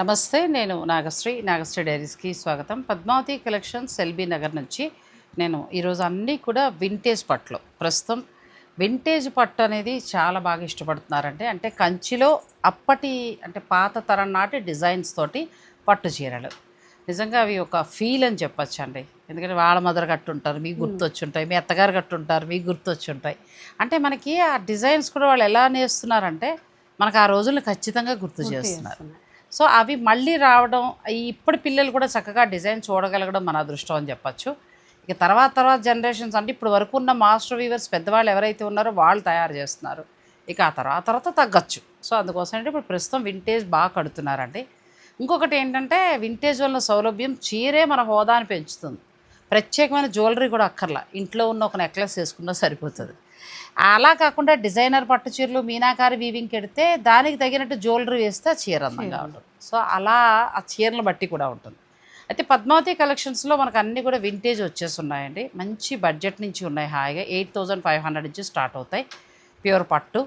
నమస్తే నేను నాగశ్రీ నాగశ్రీ డైరీస్కి స్వాగతం. పద్మావతి కలెక్షన్స్ ఎల్బీ నగర్ నుంచి నేను ఈరోజు అన్నీ కూడా వింటేజ్ పట్లు ప్రస్తుతం వింటేజ్ పట్టు అనేది చాలా బాగా ఇష్టపడుతున్నారంటే అంటే కంచిలో అప్పటి అంటే పాత తరం నాటి డిజైన్స్ తోటి పట్టు చీరలు. నిజంగా అవి ఒక ఫీల్ అని చెప్పొచ్చు అండి. ఎందుకంటే వాళ్ళ మదర్ కట్టుంటారు మీకు గుర్తొచ్చుంటాయి మీ అత్తగారు కట్టుంటారు మీకు గుర్తొచ్చుంటాయి. అంటే మనకి ఆ డిజైన్స్ కూడా వాళ్ళు ఎలా నేస్తున్నారంటే మనకు ఆ రోజులను ఖచ్చితంగా గుర్తు చేస్తున్నారు. సో అవి మళ్ళీ రావడం ఇప్పుడు పిల్లలు కూడా చక్కగా డిజైన్ చూడగలగడం మన అదృష్టం అని చెప్పచ్చు. ఇక తర్వాత తర్వాత జనరేషన్స్ అంటే ఇప్పుడు వరకు ఉన్న మాస్టర్ వీవర్స్ పెద్దవాళ్ళు ఎవరైతే ఉన్నారో వాళ్ళు తయారు చేస్తున్నారు. ఇక ఆ తర్వాత తర్వాత తగ్గచ్చు. సో అందుకోసం అంటే ఇప్పుడు ప్రస్తుతం వింటేజ్ బాగా కడుతున్నారండి. ఇంకొకటి ఏంటంటే వింటేజ్ వల్ల సౌలభ్యం చీరే మన హోదాని పెంచుతుంది. ప్రత్యేకమైన జ్యువెలరీ కూడా అక్కర్లా. ఇంట్లో ఉన్న ఒక నెక్లెస్ వేసుకున్నా సరిపోతుంది. అలా కాకుండా డిజైనర్ పట్టు చీరలు మీనాకారి వీవింగ్ ఎడితే దానికి తగినట్టు జ్యువెలరీ వేస్తే ఆ చీర అందంగా ఉంటుంది. సో అలా ఆ చీరలను బట్టి కూడా ఉంటుంది. అయితే పద్మావతి కలెక్షన్స్లో మనకు అన్నీ కూడా వింటేజ్ వచ్చేసి ఉన్నాయండి. మంచి బడ్జెట్ నుంచి ఉన్నాయి హాయిగా. ఎయిట్ థౌజండ్ ఫైవ్ హండ్రెడ్ నుంచి స్టార్ట్ అవుతాయి. ప్యూర్ పట్టు.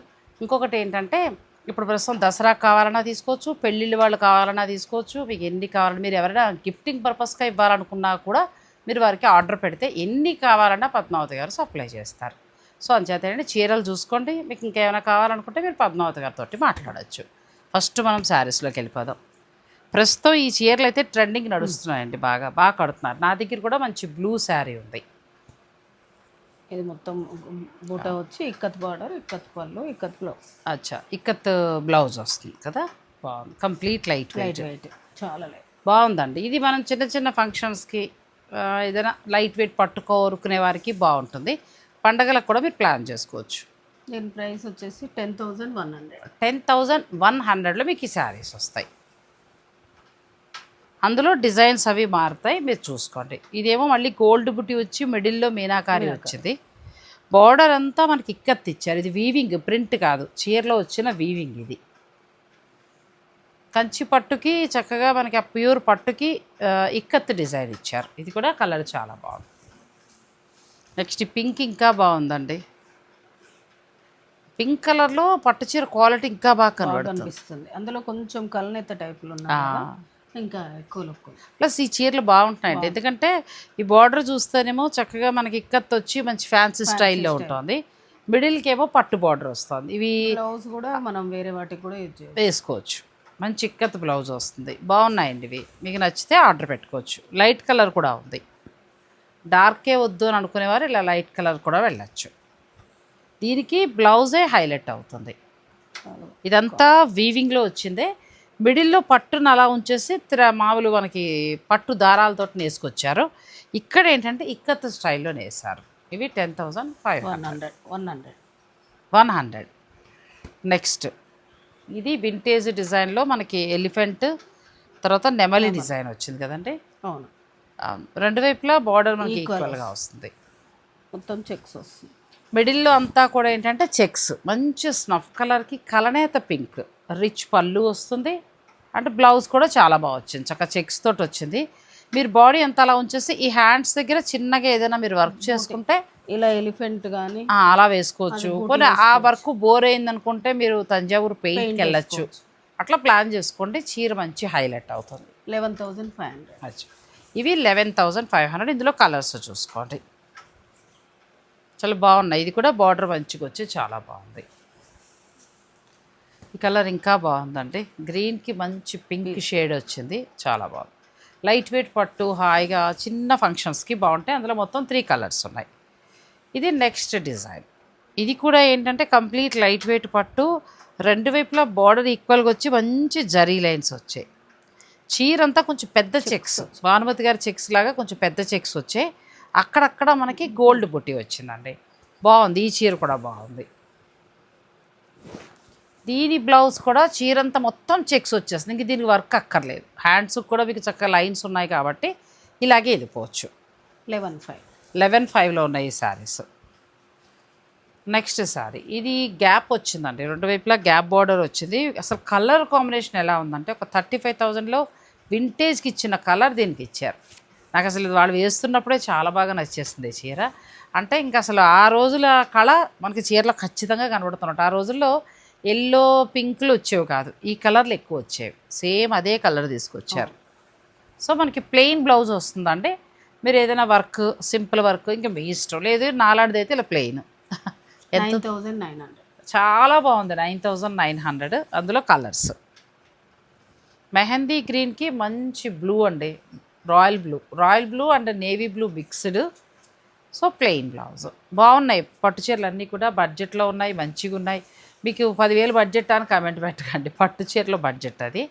ఇంకొకటి ఏంటంటే ఇప్పుడు ప్రస్తుతం దసరాకు కావాలన్నా తీసుకోవచ్చు పెళ్ళిళ్ళ వాళ్ళు కావాలన్నా తీసుకోవచ్చు మీకు ఎన్ని కావాలన్నా మీరు ఎవరైనా గిఫ్టింగ్ పర్పస్గా ఇవ్వాలనుకున్నా కూడా మీరు వారికి ఆర్డర్ పెడితే ఎన్ని కావాలన్నా పద్మావతి గారు సప్లై చేస్తారు. సో అంచేత ఏంటంటే చీరలు చూసుకోండి. మీకు ఇంకేమైనా కావాలనుకుంటే మీరు పద్మావతి గారితో మాట్లాడచ్చు. ఫస్ట్ మనం శారీస్లోకి వెళ్ళిపోదాం. ప్రస్తుతం ఈ చీరలు అయితే ట్రెండింగ్ నడుస్తున్నాయండి బాగా బాగా కడుతున్నారు. నా దగ్గర కూడా మంచి బ్లూ శారీ ఉంది. ఇది మొత్తం బూట వచ్చి ఇక్కత్ బార్డర్ ఇక్కత్ పళ్ళు ఇక్కత్ బ్లౌజ్. అచ్చా ఇక్కత్ బ్లౌజ్ వస్తుంది కదా? బాగుంది. Complete light light weight. చాలా లైట్. బాగుందండి. ఇది మనం చిన్న చిన్న ఫంక్షన్స్కి ఏదైనా లైట్ వెయిట్ పట్టుకోరుకునే వారికి బాగుంటుంది. పండగలకు కూడా మీరు ప్లాన్ చేసుకోవచ్చు. దీని ప్రైస్ వచ్చేసి ten thousand one hundred. Ten thousand one హండ్రెడ్లో మీకు ఈ శారీస్ వస్తాయి. అందులో డిజైన్స్ అవి మారుతాయి మీరు చూసుకోండి. ఇదేమో మళ్ళీ గోల్డ్ బుట్టి వచ్చి మిడిల్లో మీనాకారి వచ్చింది. బార్డర్ అంతా మనకి ఇక్కత్ ఇచ్చారు. ఇది వీవింగ్ ప్రింట్ కాదు. చీరలో వచ్చిన వీవింగ్ ఇది. కంచి పట్టుకి చక్కగా మనకి ఆ ప్యూర్ పట్టుకి ఇక్కత్ డిజైన్ ఇచ్చారు. ఇది కూడా కలర్ చాలా బాగుంది. నెక్స్ట్ పింక్ ఇంకా బాగుందండి. పింక్ కలర్లో పట్టు చీర క్వాలిటీ ఇంకా బాగా కనబడుతుంది. కనిపిస్తుంది అందులో కొంచెం కలనెత్త టైపులు ఇంకా ఎక్కువ లుక్ ప్లస్ ఈ చీరలు బాగుంటాయండి ఎందుకంటే ఈ బార్డర్ చూస్తేనేమో చక్కగా మనకి ఇక్కత్ వచ్చి మంచి ఫ్యాన్సీ స్టైల్లో ఉంటుంది. మిడిల్కి ఏమో పట్టు బార్డర్ వస్తుంది. ఇవి బ్లౌజ్ కూడా మనం వేరే వాటికి కూడా వేసుకోవచ్చు. మంచి ఇక్కత్ బ్లౌజ్ వస్తుంది. బాగున్నాయండి ఇవి. మీకు నచ్చితే ఆర్డర్ పెట్టుకోవచ్చు. లైట్ కలర్ కూడా ఉంది. డార్కే వద్దు అని అనుకునేవారు ఇలా లైట్ కలర్ కూడా వెళ్ళచ్చు. దీనికి బ్లౌజే హైలైట్ అవుతుంది. ఇదంతా వీవింగ్లో వచ్చిందే. మిడిల్లో పట్టును అలా ఉంచేసి మామూలు మనకి పట్టు దారాలతో నేసుకొచ్చారు. ఇక్కడ ఏంటంటే ఇక్కత్ స్టైల్లో నేసారు ఇవి ten thousand five one hundred one hundred. One hundred. Next ఇది వింటేజ్ డిజైన్లో మనకి ఎలిఫెంట్ తర్వాత నెమలి. డిజైన్ వచ్చింది కదండి? అవును. రెండు వైపులా బార్డర్ మనకి ఈక్వల్గా వస్తుంది. మొత్తం చెక్స్ వస్తుంది. మిడిల్లో అంతా కూడా ఏంటంటే చెక్స్ మంచి స్నఫ్ కలర్కి కలనేత పింక్ రిచ్ పళ్ళు వస్తుంది. అంటే బ్లౌజ్ కూడా చాలా బాగా వచ్చింది. చక్కగా చెక్స్ తోటి వచ్చింది. మీరు బాడీ అంతా అలా ఉంచేసి ఈ హ్యాండ్స్ దగ్గర చిన్నగా ఏదైనా మీరు వర్క్ చేసుకుంటే ఇలా ఎలిఫెంట్ కానీ అలా వేసుకోవచ్చు. పోనీ ఆ వర్క్ బోర్ అయింది అనుకుంటే మీరు తంజావూరు పెయింట్కి వెళ్ళచ్చు అట్లా ప్లాన్ చేసుకోండి. చీర మంచి హైలైట్ అవుతుంది. లెవెన్ థౌజండ్ ఫైవ్ హండ్రెడ్ అచ్చా. ఇవి లెవెన్ థౌజండ్ ఫైవ్ హండ్రెడ్ ఇందులో కలర్స్ చూసుకోండి. చాలా బాగున్నాయి. ఇది కూడా బార్డర్ మంచిగా వచ్చి చాలా బాగుంది. ఈ కలర్ ఇంకా బాగుందండి. గ్రీన్కి మంచి పింక్ షేడ్ వచ్చింది. చాలా బాగుంది. లైట్ వెయిట్ పట్టు హాయిగా చిన్న ఫంక్షన్స్కి బాగుంటాయి. అందులో మొత్తం త్రీ కలర్స్ ఉన్నాయి. ఇది నెక్స్ట్ డిజైన్ ఇది కూడా ఏంటంటే కంప్లీట్ లైట్ వెయిట్ పట్టు. రెండు వైపులా బార్డర్ ఈక్వల్గా వచ్చి మంచి జరీ లైన్స్ వచ్చాయి. చీర అంతా కొంచెం పెద్ద చెక్స్ భానుమతి గారి చెక్స్ లాగా కొంచెం పెద్ద చెక్స్ వచ్చాయి అక్కడక్కడ మనకి గోల్డ్ బుట్టి వచ్చిందండి. బాగుంది. ఈ చీర కూడా బాగుంది. దీని బ్లౌజ్ కూడా చీర అంతా మొత్తం చెక్స్ వచ్చేస్తుంది. ఇంక దీనికి వర్క్ అక్కర్లేదు. హ్యాండ్స్ కూడా మీకు చక్కగా లైన్స్ ఉన్నాయి కాబట్టి ఇలాగే వెళ్ళిపోవచ్చు. లెవెన్ ఫైవ్ లెవెన్ ఫైవ్లో ఉన్నాయి ఈ శారీస్ నెక్స్ట్ సారీ. ఇది గ్యాప్ వచ్చిందండి. రెండు వైపులా గ్యాప్ బార్డర్ వచ్చింది. అసలు కలర్ కాంబినేషన్ ఎలా ఉందంటే ఒక థర్టీ ఫైవ్ థౌజండ్లో వింటేజ్కి ఇచ్చిన కలర్ దీనికి ఇచ్చారు. నాకు అసలు ఇది వాళ్ళు వేస్తున్నప్పుడే చాలా బాగా నచ్చేస్తుంది చీర. అంటే ఇంకా అసలు ఆ రోజుల కళ మనకి చీరలో ఖచ్చితంగా కనబడుతున్నట్టు ఆ రోజుల్లో ఎల్లో పింక్లు వచ్చేవి కాదు. ఈ కలర్లు ఎక్కువ వచ్చేవి. సేమ్ అదే కలర్ తీసుకొచ్చారు. సో మనకి ప్లెయిన్ బ్లౌజ్ వస్తుందండి. మీరు ఏదైనా వర్క్ సింపుల్ వర్క్ ఇంకా మీ ఇష్టం. లేదు నాలాంటిది అయితే ఇలా plain. Nine thousand nine hundred. చాలా బాగుంది. Nine thousand nine hundred. అందులో కలర్స్. మెహందీ గ్రీన్కి మంచి బ్లూ అండి. Royal blue. Royal blue and navy blue mixed. So plain blouse. బాగున్నాయి. పట్టు చీరలు అన్నీ కూడా బడ్జెట్లో ఉన్నాయి. మంచిగా ఉన్నాయి. మీకు పదివేలు బడ్జెట్ అని కామెంట్ పెట్టకండి. పట్టు చీరలో బడ్జెట్ అది.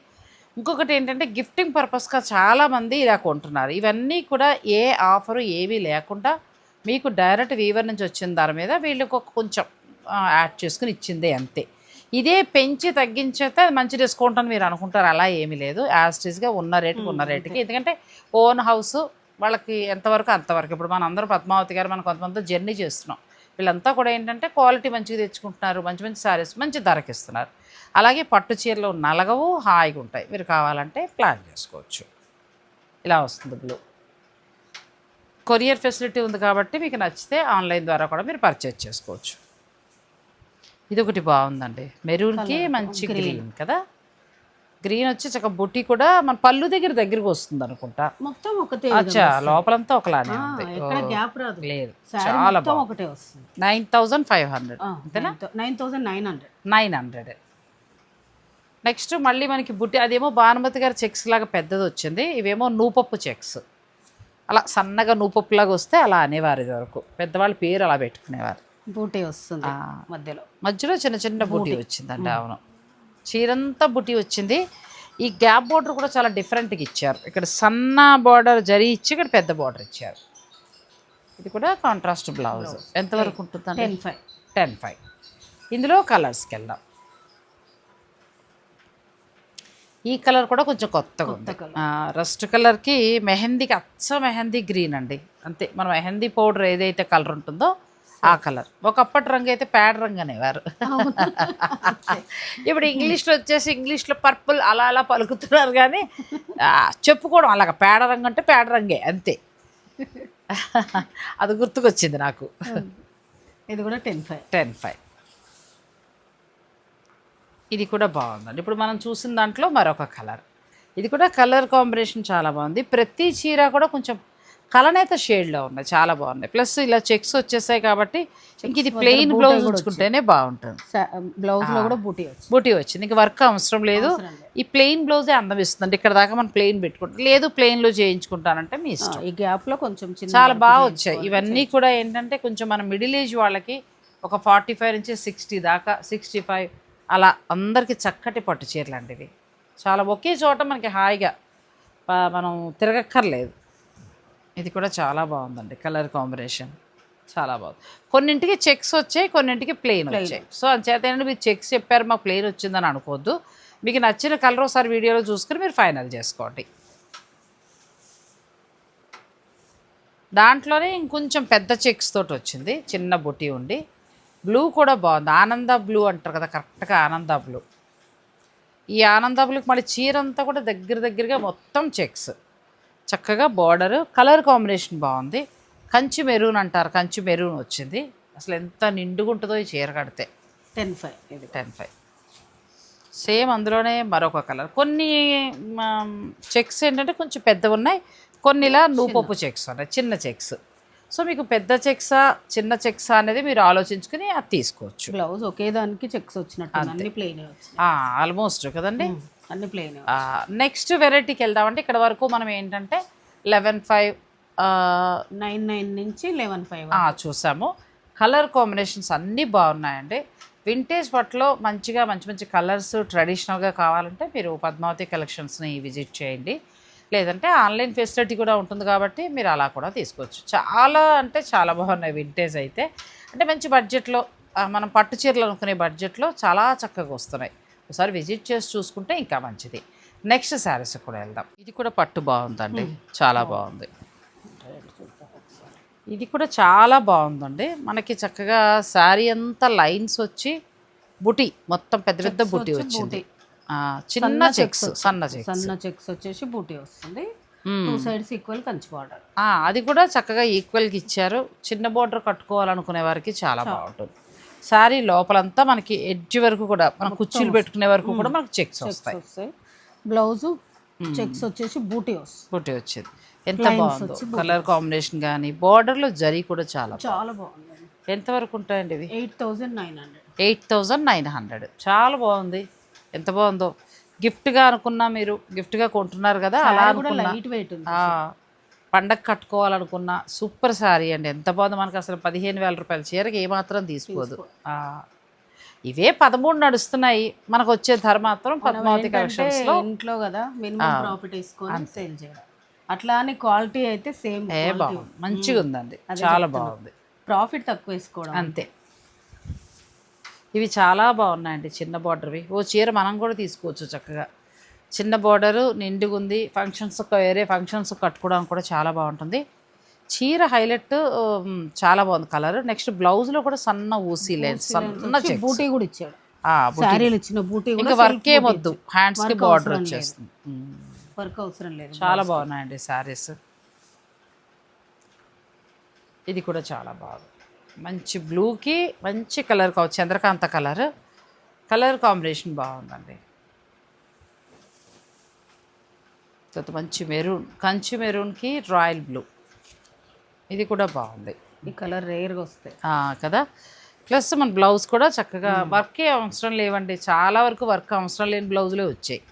ఇంకొకటి ఏంటంటే గిఫ్టింగ్ పర్పస్గా చాలామంది ఇలా కొంటున్నారు. ఇవన్నీ కూడా ఏ ఆఫరు ఏమీ లేకుండా మీకు డైరెక్ట్ వీవర్ నుంచి వచ్చిన దాని మీద వీళ్ళకి ఒక కొంచెం యాడ్ చేసుకుని ఇచ్చిందే అంతే. ఇదే పెంచి తగ్గించేస్తే అది మంచి డిస్కౌంట్ అని మీరు అనుకుంటారు. అలా ఏమీ లేదు. యాస్టీస్గా ఉన్న రేటుకి ఉన్న రేటుకి. ఎందుకంటే ఓన్ హౌస్ వాళ్ళకి ఎంతవరకు అంతవరకు. ఇప్పుడు మన అందరూ పద్మావతి గారు మనం కొంతమంది జర్నీ చేస్తున్నాం. వీళ్ళంతా కూడా ఏంటంటే క్వాలిటీ మంచిగా తెచ్చుకుంటున్నారు. మంచి మంచి శారీస్ మంచి ధరకి ఇస్తున్నారు. అలాగే పట్టు చీరలు నలగవు హాయిగా ఉంటాయి. మీరు కావాలంటే ప్లాన్ చేసుకోవచ్చు. ఇలా వస్తుంది బ్లూ. కొరియర్ ఫెసిలిటీ ఉంది కాబట్టి మీకు నచ్చితే ఆన్లైన్ ద్వారా కూడా మీరు పర్చేజ్ చేసుకోవచ్చు. ఇది ఒకటి బాగుందండి. మెరూన్కి మంచి గ్రీన్. కదా? గ్రీన్ వచ్చి చక్క బుట్టి కూడా మన పళ్ళు దగ్గర దగ్గరికి వస్తుంది అనుకుంటా మొత్తం ఒకటే అచ్చా లోపలంతా ఒకలానే ఉంది. గ్యాప్ రాదు. లేదు చాలా ఒకటే వస్తుంది. Nine thousand five hundred nine thousand nine hundred. Nine hundred. Next మళ్ళీ మనకి బుట్టి అదేమో భానుమతి గారి చెక్స్ లాగా పెద్దది వచ్చింది ఇవేమో నూపప్పు చెక్స్. అలా సన్నగా నూపప్పు లాగా వస్తే అలా అనేవారు ఇది వరకు. పెద్దవాళ్ళ పేరు అలా పెట్టుకునేవారు. బూటీ వస్తుంది. మధ్యలో. మధ్యలో చిన్న చిన్న బుటీ. వచ్చిందండి అవును. చీరంతా బుటీ వచ్చింది. ఈ గ్యాప్ బార్డర్ కూడా చాలా డిఫరెంట్గా ఇచ్చారు. ఇక్కడ సన్న బార్డర్ జరి ఇచ్చి ఇక్కడ పెద్ద బార్డర్ ఇచ్చారు. ఇది కూడా కాంట్రాస్ట్ బ్లౌజ్. ఎంతవరకు ఉంటుందండి టెన్ ఫైవ్. Ten five. ఇందులో కలర్స్కి వెళ్దాం. ఈ కలర్ కూడా కొంచెం కొత్తగా ఉంది. రస్ట్ కలర్కి మెహందీకి అచ్చ మెహందీ గ్రీన్ అండి. అంతే మన మెహందీ పౌడర్ ఏదైతే కలర్ ఉంటుందో ఆ కలర్. ఒకప్పటి రంగు అయితే పేడ రంగు అనేవారు. ఇప్పుడు ఇంగ్లీష్లో వచ్చేసి ఇంగ్లీష్లో పర్పుల్ అలా అలా పలుకుతున్నారు కానీ చెప్పుకోవడం అలాగ. పేడ రంగు అంటే పేడ రంగే అంతే. అది గుర్తుకొచ్చింది నాకు. ఇది కూడా టెన్ ఫైవ్. Ten five. ఇది కూడా బాగుందండి. ఇప్పుడు మనం చూసిన దాంట్లో మరొక కలర్. ఇది కూడా కలర్ కాంబినేషన్ చాలా బాగుంది. ప్రతి చీర కూడా కొంచెం కలనేత షేడ్లో ఉన్నాయి. చాలా బాగున్నాయి. ప్లస్ ఇలా చెక్స్ వచ్చేసాయి కాబట్టి ఇంక ఇది ప్లెయిన్ బ్లౌజ్ ఉంచుకుంటేనే బాగుంటుంది. బ్లౌజ్లో కూడా బూటీ బూటీ వచ్చింది. ఇంక వర్క్ అవసరం లేదు. ఈ ప్లెయిన్ బ్లౌజే అందం ఇస్తుంది ఇక్కడ దాకా మనం ప్లెయిన్ పెట్టుకుంటాం. లేదు ప్లెయిన్లో చేయించుకుంటానంటే మీ ఇష్టం. ఈ గ్యాప్లో కొంచెం చాలా బాగా వచ్చాయి. ఇవన్నీ కూడా ఏంటంటే కొంచెం మన మిడిల్ ఏజ్ వాళ్ళకి ఒక ఫార్టీ ఫైవ్ నుంచి సిక్స్టీ దాకా సిక్స్టీ ఫైవ్ అలా అందరికీ చక్కటి పట్టు చీరలు అండి ఇవి. చాలా ఒకే చోట మనకి హాయిగా మనం తిరగక్కర్లేదు. ఇది కూడా చాలా బాగుందండి కలర్ కాంబినేషన్. చాలా బాగుంది. కొన్నింటికి చెక్స్ వచ్చాయి కొన్నింటికి ప్లెయిన్ వచ్చాయి. సో అంచేత ఏంటంటే మీరు చెక్స్ చెప్పారు మాకు ప్లెయిన్ వచ్చిందని అనుకోవద్దు మీకు నచ్చిన కలర్ ఒకసారి వీడియోలో చూసుకుని మీరు ఫైనల్ చేసుకోండి. దాంట్లోనే ఇంకొంచెం పెద్ద చెక్స్ తోటి వచ్చింది చిన్న బుట్టి ఉండి. బ్లూ కూడా బాగుంది. ఆనంద బ్లూ అంటారు కదా కరెక్ట్గా ఆనంద బ్లూ ఈ ఆనంద బ్లూకి మళ్ళీ చీర అంతా కూడా దగ్గర దగ్గరగా మొత్తం చెక్స్ చక్కగా బార్డర్ కలర్ కాంబినేషన్ బాగుంది. కంచి మెరూన్ అంటారు కంచి మెరూన్ వచ్చింది. అసలు ఎంత నిండుగా ఉంటుందో ఈ చీర కడితే. టెన్ ఫైవ్ ఇది టెన్ ఫైవ్ సేమ్ అందులోనే మరొక కలర్ కొన్ని చెక్స్ ఏంటంటే కొంచెం పెద్దవి ఉన్నాయి. కొన్ని ఇలా నూపప్పు చెక్స్ ఉన్నాయి చిన్న చెక్స్ సో మీకు పెద్ద చెక్సా చిన్న చెక్సా అనేది మీరు ఆలోచించుకుని అది తీసుకోవచ్చు. బ్లౌజ్ ఒకే దానికి చెక్స్ వచ్చినట్టు అన్ని ప్లెయిన్ ఆల్మోస్ట్ కదండి? అన్ని ప్లెయిన్ నెక్స్ట్ వెరైటీకి వెళ్దామంటే ఇక్కడ వరకు మనం ఏంటంటే లెవెన్ ఫైవ్ నైన్ నైన్ నుంచి లెవెన్ ఫైవ్ చూసాము. కలర్ కాంబినేషన్స్ అన్నీ బాగున్నాయండి. వింటేజ్ పట్లో మంచిగా మంచి మంచి కలర్స్ ట్రెడిషనల్గా కావాలంటే మీరు పద్మావతి కలెక్షన్స్ని విజిట్ చేయండి. లేదంటే ఆన్లైన్ ఫెసిలిటీ కూడా ఉంటుంది కాబట్టి మీరు అలా కూడా తీసుకోవచ్చు. చాలా అంటే చాలా బాగున్నాయి వింటేజ్ అయితే. అంటే మంచి బడ్జెట్లో మనం పట్టు చీరలు అనుకునే బడ్జెట్లో చాలా చక్కగా వస్తున్నాయి. ఒకసారి విజిట్ చేసి చూసుకుంటే ఇంకా మంచిది. నెక్స్ట్ శారీస్ కూడా వెళ్దాం. ఇది కూడా పట్టు బాగుందండి. చాలా బాగుంది. ఇది కూడా చాలా బాగుందండి. మనకి చక్కగా శారీ అంతా లైన్స్ వచ్చి బుటి మొత్తం పెద్ద పెద్ద బుటి వచ్చింది. చిన్న చెక్స్ సన్న చెక్స్ సన్న చెక్స్ వచ్చేసి బూటీ వస్తుంది. Two sides equal Kanchi border అది కూడా చక్కగా ఈక్వల్గా ఇచ్చారు. చిన్న బోర్డర్ కట్టుకోవాలనుకునే వారికి చాలా బాగుంటుంది. శారీ లోపలంతా మనకి ఎడ్జ్ వరకు కూడా మనం కుర్చీలు పెట్టుకునే వరకు కూడా మనకు చెక్స్ వస్తాయి. బ్లౌజ్ చెక్స్ వచ్చేసి బూటీ వస్తుంది. పుట్టి వచ్చేది. ఎంత బాగుందో. కలర్ కాంబినేషన్ కానీ బార్డర్లో జరీ కూడా చాలా. చాలా బాగుంది. ఎంతవరకు ఉంటాయండి ఇవి? Eight thousand nine hundred eight thousand nine hundred చాలా బాగుంది. ఎంత బాగుందో. గిఫ్ట్గా అనుకున్నా మీరు గిఫ్ట్గా కొంటున్నారు కదా అలా అనుకున్నా. లైట్ వెయిట్ పండగ కట్టుకోవాలనుకున్న సూపర్ శారీ అండి. ఎంత బాగుందో మనకి అసలు పదిహేను వేల రూపాయల చీరకి ఏమాత్రం తీసుకోదు. ఆ, ఇవే పదమూడు నడుస్తున్నాయి. మనకు వచ్చే ధర మాత్రం పద్మావతి కలెక్షన్స్ ఇంట్లో కదా మినిమం ప్రాఫిట్ వేసుకొని సేల్ చేయడం. అట్లా అని క్వాలిటీ అయితే సేమ్ ఏ బాగుంది. మంచిగా ఉందండి చాలా బాగుంది. ప్రాఫిట్ తక్కువ వేసుకోవడం. అంతే. ఇవి చాలా బాగున్నాయండి చిన్న బార్డర్వి. ఓ చీర మనం కూడా తీసుకోవచ్చు చక్కగా. చిన్న బార్డరు నిండుగా ఉంది. ఫంక్షన్స్ వేరే ఫంక్షన్స్ కట్టుకోవడానికి కూడా చాలా బాగుంటుంది. చీర హైలైట్ చాలా బాగుంది కలర్. నెక్స్ట్ బ్లౌజ్లో కూడా సన్న ఊసీ లైన్స్ సన్న బూటీ కూడా ఇచ్చాడు. శారీలు ఇచ్చిన బూటీ ఇంకా వర్క్ ఏమొద్దు. హ్యాండ్స్కి బార్డర్ వచ్చేస్తుంది. వర్క్ అవసరం లేదు. చాలా బాగున్నాయండి శారీస్ ఇది కూడా చాలా బాగుంది. మంచి బ్లూకి మంచి కలర్ కావచ్చు చంద్రకాంత కలర్. కలర్ కాంబినేషన్ బాగుందండి. తర్వాత మంచి మెరూన్ కంచి మెరూన్కి రాయల్ బ్లూ. ఇది కూడా బాగుంది. ఈ కలర్ రేర్గా వస్తాయి. కదా? ప్లస్ మన బ్లౌజ్ కూడా చక్కగా వర్కే అవసరం లేవండి. చాలా వరకు వర్క్ అవసరం లేని బ్లౌజులే వచ్చాయి.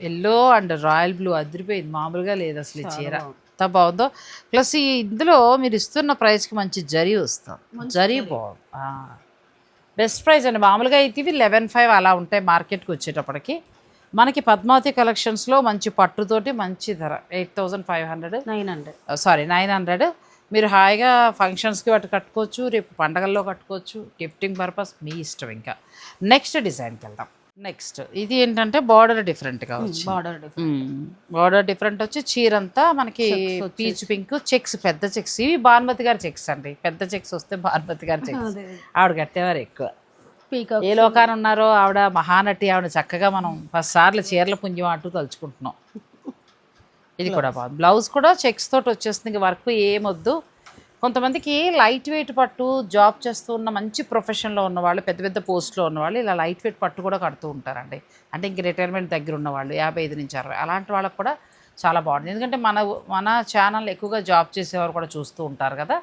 ఎల్లో అండ్ రాయల్ బ్లూ అదిరిపోయింది. మామూలుగా లేదు అసలు ఈ చీర. ఎంత బాగుందో. ప్లస్ ఈ ఇందులో మీరు ఇస్తున్న ప్రైస్కి మంచి జరీ వస్తుంది. జరీ బాగుంది. బెస్ట్ ప్రైస్ అండి. మామూలుగా అయితే ఇవి లెవెన్ ఫైవ్ అలా ఉంటాయి మార్కెట్కి వచ్చేటప్పటికి. మనకి పద్మావతి కలెక్షన్స్లో మంచి పట్టుతోటి మంచి ధర. Eight thousand five hundred nine hundred sorry nine hundred మీరు హాయిగా ఫంక్షన్స్కి వాటి కట్టుకోవచ్చు రేపు పండగల్లో కట్టుకోవచ్చు. గిఫ్టింగ్ పర్పస్ మీ ఇష్టం ఇంకా. నెక్స్ట్ డిజైన్కి వెళ్దాం. నెక్స్ట్ ఇది ఏంటంటే బార్డర్ డిఫరెంట్గా వచ్చి బార్డర్ బార్డర్ డిఫరెంట్ వచ్చి చీరంతా మనకి పీచ్ పింక్ చెక్స్ పెద్ద చెక్స్ ఇవి భానుమతి గారి చెక్స్ అండి. పెద్ద చెక్స్ వస్తే భానుమతి గారి చెక్స్ ఆవిడ కట్టేవారు ఎక్కువ. ఏ లోకాన ఉన్నారో ఆవిడ మహానటి ఆవిడ చక్కగా మనం ఫస్ట్ సార్లు చీరల పుంజం అంటూ తలుచుకుంటున్నాం. ఇది కూడా బాగుంది. బ్లౌజ్ కూడా చెక్స్ తోటి వచ్చేస్తుంది. వర్క్ ఏమొద్దు కొంతమందికి లైట్ వెయిట్ పట్టు జాబ్ చేస్తూ ఉన్న మంచి ప్రొఫెషన్లో ఉన్నవాళ్ళు పెద్ద పెద్ద పోస్ట్లో ఉన్నవాళ్ళు ఇలా లైట్ వెయిట్ పట్టు కూడా కడుతూ ఉంటారండి. అంటే ఇంక రిటైర్మెంట్ దగ్గర ఉన్నవాళ్ళు యాభై ఐదు నుంచి అరవై అలాంటి వాళ్ళకి కూడా చాలా బాగుంది ఎందుకంటే మన మన ఛానల్ ఎక్కువగా జాబ్ చేసేవారు కూడా చూస్తూ ఉంటారు కదా.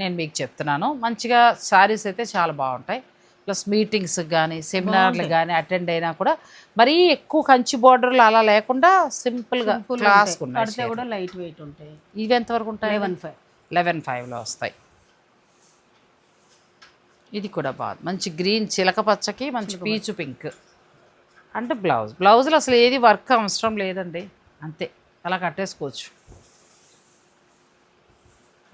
నేను మీకు చెప్తున్నాను. మంచిగా శారీస్ అయితే చాలా బాగుంటాయి. ప్లస్ మీటింగ్స్ కానీ సెమినార్లు కానీ అటెండ్ అయినా కూడా మరీ ఎక్కువ కంచి బార్డర్లు అలా లేకుండా సింపుల్గా క్లాస్ కూడా లైట్ వెయిట్ ఉంటాయి. ఇవి ఎంతవరకు ఉంటాయి? Eleven five. లెవెన్ ఫైవ్లో వస్తాయి. ఇది కూడా బాగుంది. మంచి గ్రీన్ చిలక పచ్చకి మంచి పీచు పింక్. అంటే బ్లౌజ్ బ్లౌజులు అసలు ఏది వర్క్ అవసరం లేదండి. అంతే అలా కట్టేసుకోవచ్చు.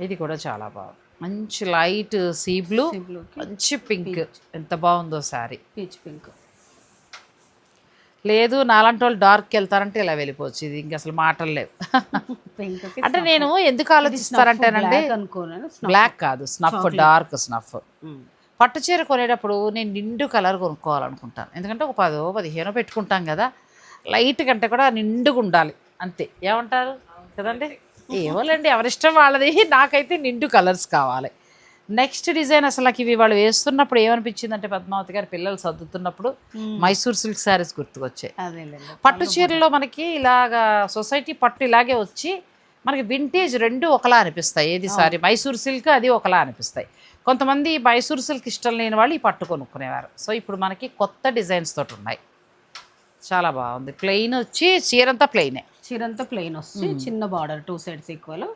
ఇది కూడా చాలా బాగుంది. మంచి లైట్ సీ బ్లూ బ్లూ మంచి పింక్. ఎంత బాగుందో శారీ. Peach pink. లేదు నాలాంటి వాళ్ళు డార్క్ వెళ్తారంటే ఇలా వెళ్ళిపోవచ్చు. ఇది ఇంక అసలు మాటలు లేవు. అంటే నేను ఎందుకు ఆలోచిస్తారంటేనండి అనుకోను బ్లాక్ కాదు స్నఫ్ డార్క్ స్నఫ్ పట్టు చీర కొనేటప్పుడు నేను నిండు కలర్ కొనుక్కోవాలనుకుంటాను. ఎందుకంటే ఒక పదో పదిహేనో పెట్టుకుంటాం కదా లైట్ కంటే కూడా నిండుగా ఉండాలి. అంతే. ఏమంటారు? కదండి? ఏమోలేండి ఎవరిష్టం వాళ్ళది. నాకైతే నిండు కలర్స్ కావాలి. నెక్స్ట్ డిజైన్ అసలు నాకు ఇవి వాళ్ళు వేస్తున్నప్పుడు ఏమనిపించిందంటే పద్మావతి గారి పిల్లలు సర్దుతున్నప్పుడు మైసూర్ సిల్క్ శారీస్ గుర్తుకొచ్చాయి. పట్టు చీరలో మనకి ఇలాగా సొసైటీ పట్టు ఇలాగే వచ్చి మనకి వింటేజ్ రెండు ఒకలా అనిపిస్తాయి. ఏది సారీ మైసూర్ సిల్క్ అది ఒకలా అనిపిస్తాయి. కొంతమంది మైసూర్ సిల్క్ ఇష్టం లేని వాళ్ళు ఈ పట్టు కొనుక్కునేవారు. సో ఇప్పుడు మనకి కొత్త డిజైన్స్ తోటి ఉన్నాయి. చాలా బాగుంది. ప్లెయిన్ వచ్చి చీరంతా ప్లెయినే చీరంతా ప్లెయిన్ వస్తుంది. చిన్న బార్డర్ టూ సైడ్స్ ఈక్వల్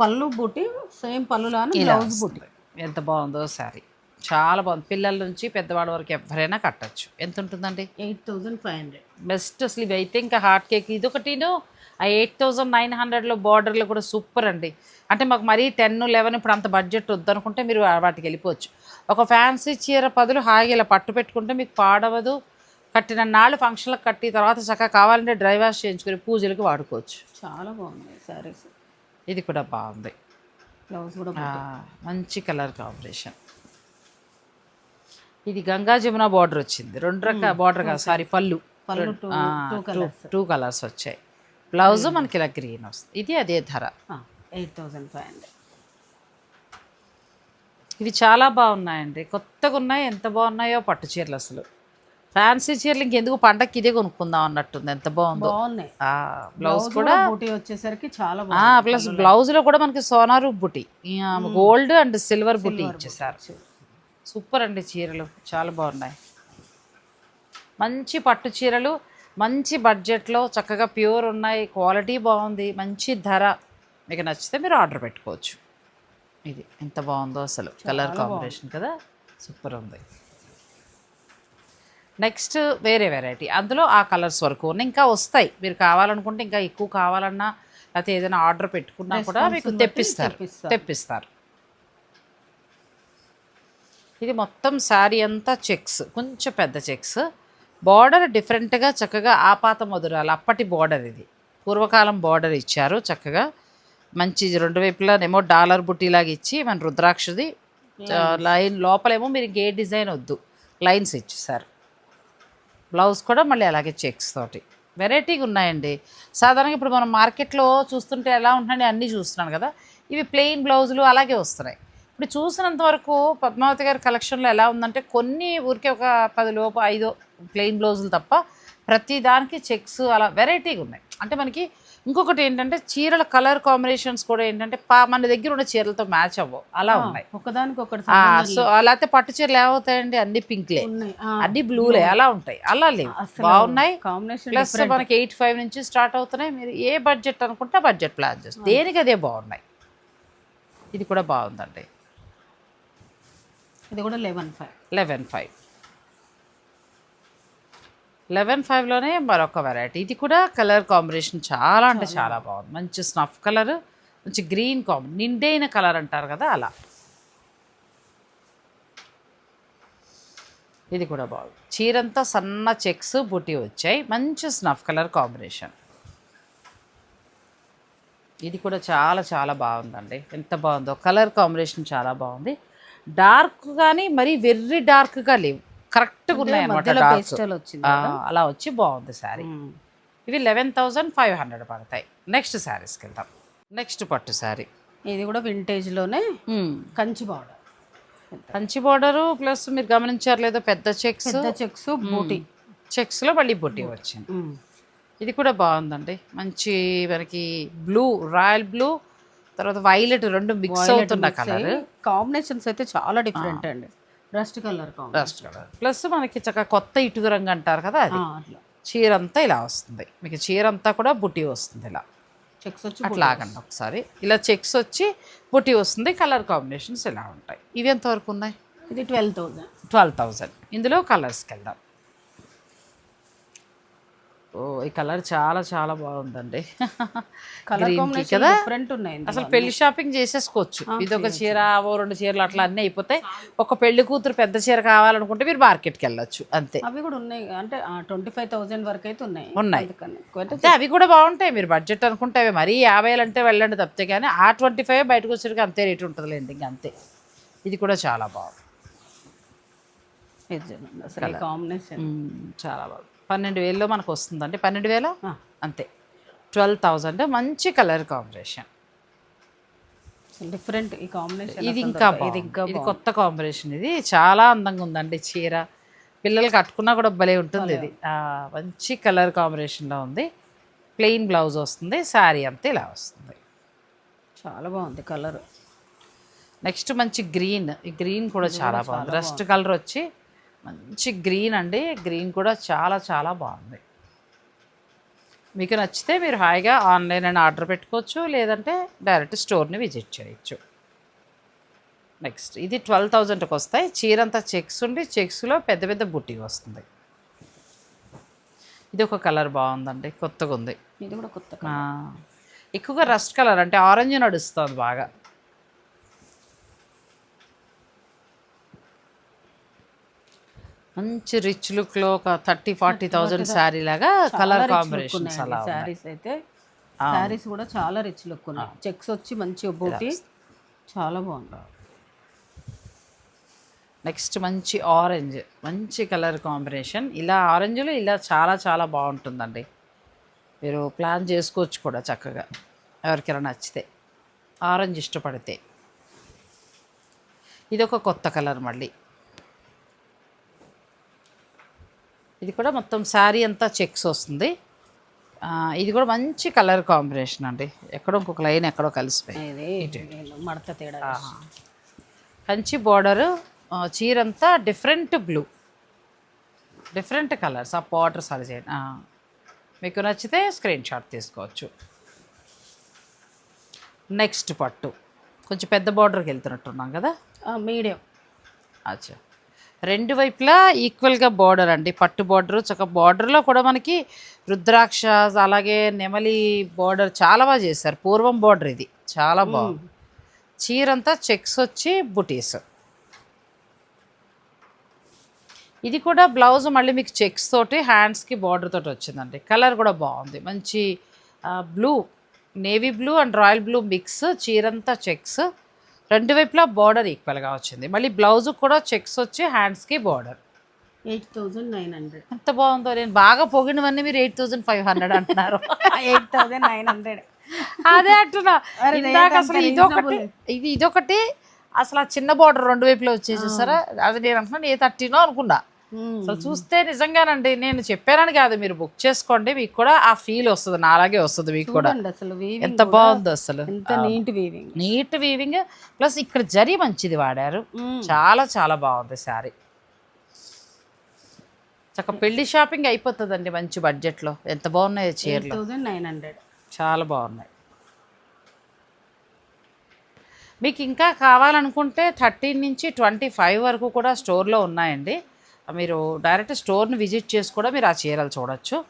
పళ్ళు బుట్టి సేమ్ పళ్ళులానే బ్లౌజ్ బుట్టి ఎంత బాగుందో శారీ. చాలా బాగుంది. పిల్లల నుంచి పెద్దవాళ్ళ వరకు ఎవరైనా కట్టచ్చు. ఎంత ఉంటుందండి? Eight thousand five hundred. Best అసలు ఇవి అయితే ఇంకా హార్ట్ కేక్. ఇది ఒకటిను ఆ ఎయిట్ థౌజండ్ నైన్ హండ్రెడ్లో బార్డర్లు కూడా సూపర్ అండి. అంటే మాకు మరీ టెన్ లెవెన్ ఇప్పుడు అంత బడ్జెట్ వద్దనుకుంటే మీరు వాటికి వెళ్ళిపోవచ్చు. ఒక ఫ్యాన్సీ చీర పదులు హాయిగా ఇలా పట్టు పెట్టుకుంటే మీకు పాడవదు. కట్టిన నాళ్ళు ఫంక్షన్లకు కట్టి తర్వాత చక్కగా కావాలంటే డ్రై వాష్ చేయించుకుని పూజలకి వాడుకోవచ్చు. చాలా బాగున్నాయి సారీస్ ఇది కూడా బాగుంది. బ్లౌజ్ కూడా మంచి కలర్ కాంబినేషన్. ఇది గంగా జమున బార్డర్ వచ్చింది. రెండు రకాల బార్డర్ కాదు సారీ పళ్ళు. Two colours. టూ కలర్స్ వచ్చాయి. బ్లౌజ్ మనకి ఇలా గ్రీన్ వస్తుంది. ఇది అదే ధర. Eight thousand five hundred. ఇవి చాలా బాగున్నాయండి. కొత్తగా ఉన్నాయి ఎంత బాగున్నాయో పట్టు చీరలు అసలు. ఫ్యాన్సీ చీరలు ఇంకెందుకు? పండక్కి ఇదే కొనుక్కుందాం అన్నట్టుంది. ఎంత బాగుందో. బాగున్నాయి. బ్లౌజ్ కూడా బూటీ వచ్చేసరికి చాలా ప్లస్ బ్లౌజ్లో కూడా మనకి సోనారు బుట్టి గోల్డ్ అండ్ సిల్వర్ బుట్టి ఇచ్చేసారు. సూపర్ అండి చీరలు. చాలా బాగున్నాయి. మంచి పట్టు చీరలు మంచి బడ్జెట్లో చక్కగా ప్యూర్ ఉన్నాయి. క్వాలిటీ బాగుంది. మంచి ధర. మీకు నచ్చితే మీరు ఆర్డర్ పెట్టుకోవచ్చు. ఇది ఎంత బాగుందో అసలు. కలర్ కాంబినేషన్ కదా. సూపర్ ఉంది. నెక్స్ట్ వేరే వెరైటీ. అందులో ఆ కలర్స్ వరకు ఉన్నాయి. ఇంకా వస్తాయి. మీరు కావాలనుకుంటే ఇంకా ఎక్కువ కావాలన్నా లేకపోతే ఏదైనా ఆర్డర్ పెట్టుకున్నా కూడా మీకు తెప్పిస్తారు. తెప్పిస్తారు. ఇది మొత్తం శారీ అంతా చెక్స్. కొంచెం పెద్ద చెక్స్. బార్డర్ డిఫరెంట్గా చక్కగా ఆపాత మధురాలు అప్పటి బార్డర్ ఇది. పూర్వకాలం బార్డర్ ఇచ్చారు చక్కగా. మంచి రెండు వైపులానేమో డాలర్ బుట్టీలాగా ఇచ్చి మన రుద్రాక్షది లైన్ లోపలేమో మీరు ఇంకే డిజైన్ వద్దు. లైన్స్ ఇచ్చేసారు బ్లౌజ్ కూడా మళ్ళీ అలాగే చెక్స్ తోటి. వెరైటీగా ఉన్నాయండి. సాధారణంగా ఇప్పుడు మనం మార్కెట్లో చూస్తుంటే ఎలా ఉంటున్నాయి అన్నీ చూస్తున్నాను కదా. ఇవి ప్లెయిన్ బ్లౌజులు అలాగే వస్తున్నాయి. ఇప్పుడు చూసినంత వరకు పద్మావతి గారి కలెక్షన్లో ఎలా ఉందంటే కొన్ని ఊరికే ఒక పది లోపు ఐదో ప్లెయిన్ బ్లౌజులు తప్ప ప్రతి దానికి చెక్స్ అలా వెరైటీగా ఉన్నాయి. అంటే మనకి ఇంకొకటి ఏంటంటే చీరల కలర్ కాంబినేషన్స్ కూడా ఏంటంటే మన దగ్గర ఉన్న చీరలతో మ్యాచ్ అవ్వవు. అలా ఉన్నాయి. ఒకదానికి ఒకటి సో లేకపోతే పట్టు చీరలు ఏమవుతాయండి? అన్ని పింక్లే. అన్ని బ్లూలే అలా ఉంటాయి. అలా లేవు. బాగున్నాయి. ప్లస్ మనకి ఎయిట్ ఫైవ్ నుంచి స్టార్ట్ అవుతున్నాయి. మీరు ఏ బడ్జెట్ అనుకుంటే బడ్జెట్ ప్లాన్ చేస్తారు దేనికి అదే బాగున్నాయి? ఇది కూడా బాగుందండి. ఇది కూడా eleven five. Eleven five. Eleven ఫైవ్లోనే మరొక వెరైటీ. ఇది కూడా కలర్ కాంబినేషన్ చాలా అంటే చాలా బాగుంది. మంచి స్నఫ్ కలర్ మంచి గ్రీన్ కాంబి నిండైన కలర్ అంటారు కదా అలా. ఇది కూడా బాగుంది. చీరంతా సన్న చెక్స్ బుట్టి వచ్చాయి. మంచి స్నఫ్ కలర్ కాంబినేషన్. ఇది కూడా చాలా చాలా బాగుందండి. ఎంత బాగుందో. కలర్ కాంబినేషన్ చాలా బాగుంది. డార్క్ కానీ మరీ వెర్రీ డార్క్గా లేవు. కరెక్ట్గా ఉన్నాయి అనమాట అలా వచ్చి బాగుంది శారీ. ఇవి లెవెన్ థౌజండ్ ఫైవ్ హండ్రెడ్ పడతాయి. నెక్స్ట్ శారీస్కి వెళ్దాం. నెక్స్ట్ పట్టు శారీ. ఇది కూడా వింటేజ్లోనే Kanchi border Kanchi border plus మీరు గమనించారు లేదో పెద్ద చెక్స్. చెక్స్ బూటీ. చెక్స్లో మళ్ళీ బుట్టి వచ్చింది. ఇది కూడా బాగుందండి. మంచి మనకి బ్లూ రాయల్ బ్లూ తర్వాత వైలెట్ రెండు మిక్స్ అవుతున్న కలర్ కాంబినేషన్స్ అయితే చాలా డిఫరెంట్ అండి. Rust colour dust colour. Plus మనకి చక్కగా కొత్త ఇటుక రంగు అంటారు కదా అది. చీర అంతా ఇలా వస్తుంది. మీకు చీర అంతా కూడా బుట్టి వస్తుంది ఇలా. చెక్స్ వచ్చి అట్లా ఆగండి ఒకసారి. ఇలా చెక్స్ వచ్చి బుట్టి వస్తుంది. కలర్ కాంబినేషన్స్ ఇలా ఉంటాయి. ఇవి ఎంతవరకు ఉన్నాయి? ఇది ట్వెల్వ్ థౌజండ్ ట్వెల్వ్ థౌజండ్ ఇందులో కలర్స్కి వెళ్దాం. ఈ కలర్ చాలా చాలా బాగుందండి. కలర్ కదా? డిఫరెంట్ ఉన్నాయి. అసలు పెళ్ళి షాపింగ్ చేసేసుకోవచ్చు. ఇది ఒక చీర ఓ రెండు చీరలు అట్లా అన్నీ అయిపోతాయి ఒక పెళ్ళి కూతురు పెద్ద చీర కావాలనుకుంటే మీరు మార్కెట్కి వెళ్ళొచ్చు అంతే. అవి కూడా ఉన్నాయి. అంటే ట్వంటీ ఫైవ్ థౌసండ్ వరకు అయితే ఉన్నాయి. ఉన్నాయి. అంటే అవి కూడా బాగుంటాయి. మీరు బడ్జెట్ అనుకుంటే అవి మరీ యాభై అంటే వెళ్ళండి తప్పితే కానీ ఆ ట్వంటీ ఫైవ్ బయటకు వచ్చేటికి అంతే రేటు ఉంటుందిలేండి ఇంక అంతే. ఇది కూడా చాలా బాగుంది. కాంబినేషన్ చాలా బాగుంది. పన్నెండు వేలలో మనకు వస్తుందండి పన్నెండు వేల అంతే. Twelve thousand. మంచి కలర్ కాంబినేషన్. డిఫరెంట్ ఈ కాంబినేషన్ ఇది ఇంకా ఇది ఇంకా ఇది కొత్త కాంబినేషన్ ఇది. చాలా అందంగా ఉందండి చీర. పిల్లలు కట్టుకున్నా కూడా భలే ఉంటుంది ఇది. మంచి కలర్ కాంబినేషన్లో ఉంది. ప్లెయిన్ బ్లౌజ్ వస్తుంది. శారీ అంతా ఇలా వస్తుంది. చాలా బాగుంది కలర్. నెక్స్ట్ మంచి గ్రీన్. ఈ గ్రీన్ కూడా చాలా బాగుంది. రస్ట్ కలర్ వచ్చి మంచి గ్రీన్ అండి. గ్రీన్ కూడా చాలా చాలా బాగుంది. మీకు నచ్చితే మీరు హాయిగా ఆన్లైన్ అని ఆర్డర్ పెట్టుకోవచ్చు లేదంటే డైరెక్ట్ స్టోర్ని విజిట్ చేయొచ్చు. నెక్స్ట్ ఇది ట్వెల్వ్ థౌజండ్కి వస్తాయి. చీరంతా చెక్స్ ఉండి చెక్స్లో పెద్ద పెద్ద బుట్టి వస్తుంది. ఇది ఒక కలర్ బాగుందండి. కొత్తగా ఉంది ఇది కూడా కొత్త ఎక్కువగా రస్ట్ కలర్ అంటే ఆరెంజ్ నడుస్తుంది బాగా. మంచి రిచ్ లుక్లో ఒక థర్టీ ఫార్టీ థౌజండ్ శారీ లాగా కలర్ కాంబినేషన్స్ అలా ఉన్నాయి. శారీస్ అయితే. శారీస్ కూడా చాలా రిచ్ లుక్ ఉన్నాయి. చెక్స్ వచ్చి మంచి బూటీ. చాలా బాగుంది. నెక్స్ట్ మంచి ఆరెంజ్ మంచి కలర్ కాంబినేషన్. ఇలా ఆరెంజ్లో ఇలా చాలా చాలా బాగుంటుందండి. మీరు ప్లాన్ చేసుకోవచ్చు కూడా చక్కగా. ఎవరికైనా నచ్చితే. ఆరెంజ్ ఇష్టపడితే. ఇది ఒక కొత్త కలర్ మళ్ళీ. ఇది కూడా మొత్తం శారీ అంతా చెక్స్ వస్తుంది. ఇది కూడా మంచి కలర్ కాంబినేషన్ అండి. ఎక్కడో ఇంకొక లైన్ ఎక్కడో కలిసిపోయి. ఇది మడత తేడా కంచి బార్డర్ చీర అంతా డిఫరెంట్ బ్లూ డిఫరెంట్ కలర్స్ ఆ బార్డర్స్ అది చేయండి. మీకు నచ్చితే స్క్రీన్ షాట్ తీసుకోవచ్చు. నెక్స్ట్ పట్టు. కొంచెం పెద్ద బార్డర్కి వెళ్తున్నట్టున్నాం కదా? మీడియం. అచ్చా. రెండు వైపులా ఈక్వల్గా బార్డర్ అండి. పట్టు బార్డర్ చక్క బార్డర్లో కూడా మనకి రుద్రాక్ష అలాగే నెమలి బార్డర్ చాలా బాగా చేశారు. పూర్వం బార్డర్ ఇది. చాలా బాగుంది. చీరంతా చెక్స్ వచ్చి బుటీస్ ఇది కూడా బ్లౌజ్ మళ్ళీ మీకు చెక్స్ తోటి హ్యాండ్స్కి బార్డర్ తోటి వచ్చిందండి. కలర్ కూడా బాగుంది. మంచి blue navy blue and royal blue mix చీరంతా checks రెండు వైపులా బార్డర్ ఈక్వల్గా వచ్చింది. మళ్ళీ బ్లౌజ్ కూడా చెక్స్ వచ్చి హ్యాండ్స్కి border eight thousand nine hundred. ఎంత బాగుందో నేను బాగా పొగినవన్నీ మీరు ఎయిట్ థౌజండ్ ఫైవ్ హండ్రెడ్ అంటున్నారు. Eight thousand nine hundred. అదే అంటున్నా. ఇందాక అసలు ఇదొకటి ఇది ఇదొకటి అసలు ఆ చిన్న బార్డర్ రెండు వైపులో వచ్చేసేసారా? అది నేను అంటున్నాను ఏ థర్టీనో అనుకున్నా. అసలు చూస్తే నిజంగానండి నేను చెప్పానని కాదు మీరు బుక్ చేసుకోండి మీకు కూడా ఆ ఫీల్ వస్తుంది నా అలాగే వస్తుంది మీకు కూడా. అసలు ఎంత బాగుందో అసలు. Neat weaving neat weaving plus ఇక్కడ జరీ మంచిది వాడారు. చాలా చాలా బాగుంది శారీ. చక్క పెళ్ళి షాపింగ్ అయిపోతుందండి మంచి బడ్జెట్లో. ఎంత బాగున్నాయో చీరలు. Nine hundred. చాలా బాగున్నాయి. మీకు ఇంకా కావాలనుకుంటే థర్టీన్ నుంచి ట్వంటీ ఫైవ్ వరకు కూడా స్టోర్లో ఉన్నాయండి. మీరు డైరెక్ట్ స్టోర్ని విజిట్ చేసి కూడా మీరు ఆ చీరలు చూడొచ్చు.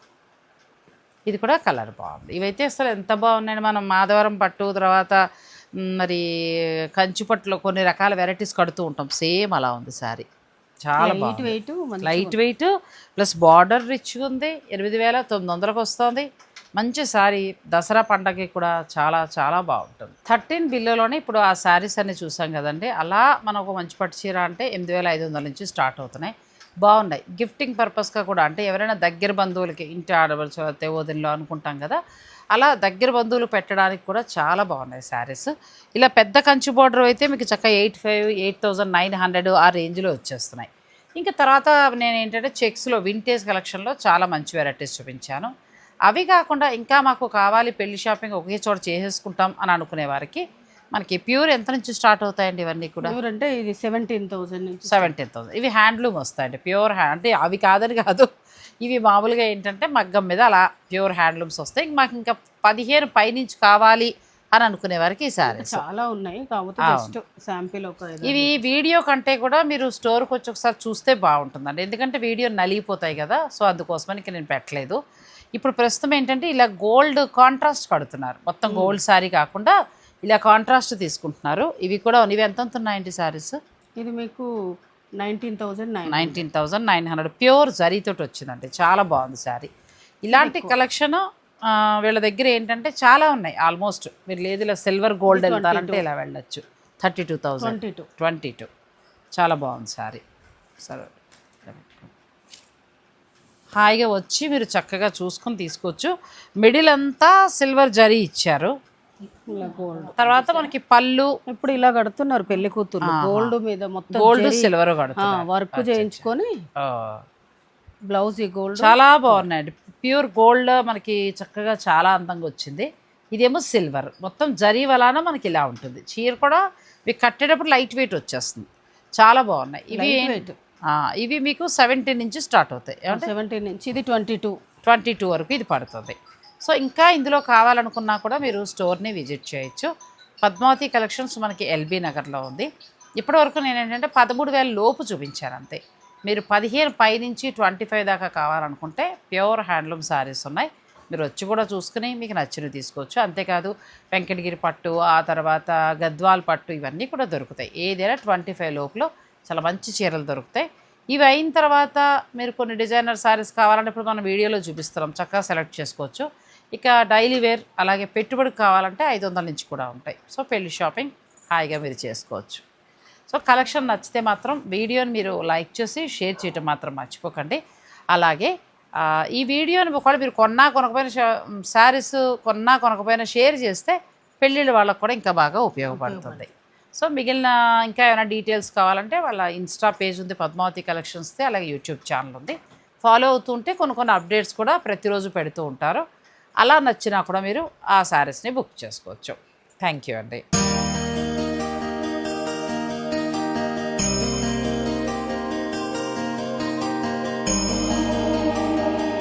ఇది కూడా కలర్ బాగుంది. ఇవైతే అసలు ఎంత బాగున్నాయి మనం మాధవరం పట్టు తర్వాత మరి కంచి పట్టులో కొన్ని రకాల వెరైటీస్ కడుతూ ఉంటాం. సేమ్ అలా ఉంది శారీ. చాలా బాగుంది. Weight light weight plus border రిచ్గా ఉంది. ఎనిమిది వేల తొమ్మిది వందలకు వస్తుంది. మంచి శారీ. దసరా పండగకి కూడా చాలా చాలా బాగుంటుంది. థర్టీన్ బిల్లులోనే ఇప్పుడు ఆ శారీస్ అన్ని చూసాం కదండి. అలా మనం ఒక మంచి పట్టు చీర అంటే ఎనిమిది వేల ఐదు వందల నుంచి స్టార్ట్ అవుతున్నాయి. బాగున్నాయి. గిఫ్టింగ్ పర్పస్గా కూడా అంటే ఎవరైనా దగ్గర బంధువులకి ఇంటి ఆడవలసి వస్తే వదినలో అనుకుంటాం కదా అలా దగ్గర బంధువులు పెట్టడానికి కూడా చాలా బాగున్నాయి శారీస్. ఇలా పెద్ద కంచి బార్డర్ అయితే మీకు చక్కగా eight five eight thousand nine hundred ఆ రేంజ్లో వచ్చేస్తున్నాయి. ఇంకా తర్వాత నేను ఏంటంటే చెక్స్లో వింటేజ్ కలెక్షన్లో చాలా మంచి వెరైటీస్ చూపించాను. అవి కాకుండా ఇంకా మాకు కావాలి పెళ్ళి షాపింగ్ ఒకే చోట చేసేసుకుంటాం అని అనుకునే వారికి మనకి ప్యూర్ ఎంత నుంచి స్టార్ట్ అవుతాయండి ఇవన్నీ కూడా? అంటే ఇది సెవెంటీన్ థౌజండ్ నుంచి సెవెంటీన్ థౌసండ్ ఇవి హ్యాండ్లూమ్ వస్తాయండి ప్యూర్ హ్యాండ్. అంటే అవి కాదని కాదు. ఇవి మామూలుగా ఏంటంటే మగ్గం మీద అలా ప్యూర్ హ్యాండ్లూమ్స్ వస్తాయి. ఇంక మాకు ఇంకా పదిహేను పైనుంచి కావాలి అని అనుకునే వారికి ఈ చాలా ఉన్నాయి. కాకపోతే జస్ట్ శాంపిల్ ఒక. ఇవి వీడియో కంటే కూడా మీరు స్టోర్కి వచ్చి ఒకసారి చూస్తే బాగుంటుందండి. ఎందుకంటే వీడియో నలిగిపోతాయి కదా సో అందుకోసమని ఇంక నేను పెట్టలేదు. ఇప్పుడు ప్రస్తుతం ఏంటంటే ఇలా గోల్డ్ కాంట్రాస్ట్ కడుతున్నారు. మొత్తం గోల్డ్ శారీ కాకుండా ఇలా కాంట్రాస్ట్ తీసుకుంటున్నారు. ఇవి కూడా ఇవి ఎంత ఉన్నాయండి శారీస్ ఇది మీకు nineteen thousand nine nineteen thousand nine hundred pure జరీతోటి వచ్చిందండి. చాలా బాగుంది శారీ ఇలాంటి కలెక్షన్ వీళ్ళ దగ్గర ఏంటంటే చాలా ఉన్నాయి. ఆల్మోస్ట్ మీరు లేదు ఇలా సిల్వర్ గోల్డ్ వెళ్తారంటే ఇలా వెళ్ళొచ్చు. Thirty two thousand twenty two twenty two చాలా బాగుంది శారీ సరే పెట్టుకో. హాయిగా వచ్చి మీరు చక్కగా చూసుకొని తీసుకోవచ్చు. మిడిల్ అంతా సిల్వర్ జరీ ఇచ్చారు. ఇలా గోల్డ్ తర్వాత మనకి పళ్ళు. ఇప్పుడు ఇలా కడుతున్నారు పెళ్ళి కూతుర్లు. గోల్డ్ మీద మొత్తం గోల్డ్ సిల్వర్ వర్క్ చేయించుకొని. బ్లౌజ్ ఈ గోల్డ్ చాలా బాగున్నాయండి. ప్యూర్ గోల్డ్ మనకి చక్కగా చాలా అందంగా వచ్చింది. ఇదేమో సిల్వర్ మొత్తం జరీ వలాన మనకి ఇలా ఉంటుంది. చీర కూడా ఇవి కట్టేటప్పుడు లైట్ వెయిట్ వచ్చేస్తుంది. చాలా బాగున్నాయి. ఇవి ఇవి మీకు సెవెంటీన్ నుంచి స్టార్ట్ అవుతాయి. సెవెంటీన్ నుంచి ఇది ట్వంటీ టూ ట్వంటీ టూ వరకు ఇది పడుతుంది. సో ఇంకా ఇందులో కావాలనుకున్నా కూడా మీరు స్టోర్ని విజిట్ చేయొచ్చు. పద్మావతి కలెక్షన్స్ మనకి ఎల్బీ నగర్లో ఉంది. ఇప్పటివరకు నేను ఏంటంటే పదమూడు వేల లోపు చూపించాను అంతే. మీరు పదిహేను పై నుంచి ట్వంటీ ఫైవ్ దాకా కావాలనుకుంటే ప్యూర్ హ్యాండ్లూమ్ శారీస్ ఉన్నాయి. మీరు వచ్చి కూడా చూసుకుని మీకు నచ్చినవి తీసుకోవచ్చు. అంతేకాదు వెంకటగిరి పట్టు ఆ తర్వాత గద్వాల్ పట్టు ఇవన్నీ కూడా దొరుకుతాయి. ఏదైనా ట్వంటీ ఫైవ్ లోపల చాలా మంచి చీరలు దొరుకుతాయి. ఇవి అయిన తర్వాత మీరు కొన్ని డిజైనర్ శారీస్ కావాలంటే ఇప్పుడు మనం వీడియోలో చూపిస్తున్నాం. చక్కగా సెలెక్ట్ చేసుకోవచ్చు. ఇక డైలీ వేర్ అలాగే పెట్టుబడి కావాలంటే ఐదు వందల నుంచి కూడా ఉంటాయి. సో పెళ్ళి షాపింగ్ హాయిగా మీరు చేసుకోవచ్చు. సో కలెక్షన్ నచ్చితే మాత్రం వీడియోని మీరు లైక్ చేసి షేర్ చేయటం మాత్రం మర్చిపోకండి. అలాగే ఈ వీడియోని ఒకవేళ మీరు కొన్నా కొనకపోయిన శారీస్ కొన్నా కొనకపోయినా షేర్ చేస్తే పెళ్ళిళ్ళ వాళ్ళకు కూడా ఇంకా బాగా ఉపయోగపడుతుంది. సో మిగిలిన ఇంకా ఏమైనా డీటెయిల్స్ కావాలంటే వాళ్ళ ఇన్స్టా పేజ్ ఉంది పద్మావతి కలెక్షన్స్ది అలాగే యూట్యూబ్ ఛానల్ ఉంది. ఫాలో అవుతుంటే కొన్ని కొన్ని అప్డేట్స్ కూడా ప్రతిరోజు పెడుతూ ఉంటారు. అలా నచ్చినా కూడా మీరు ఆ శారీస్ని బుక్ చేసుకోవచ్చు. థ్యాంక్ యూ అండి.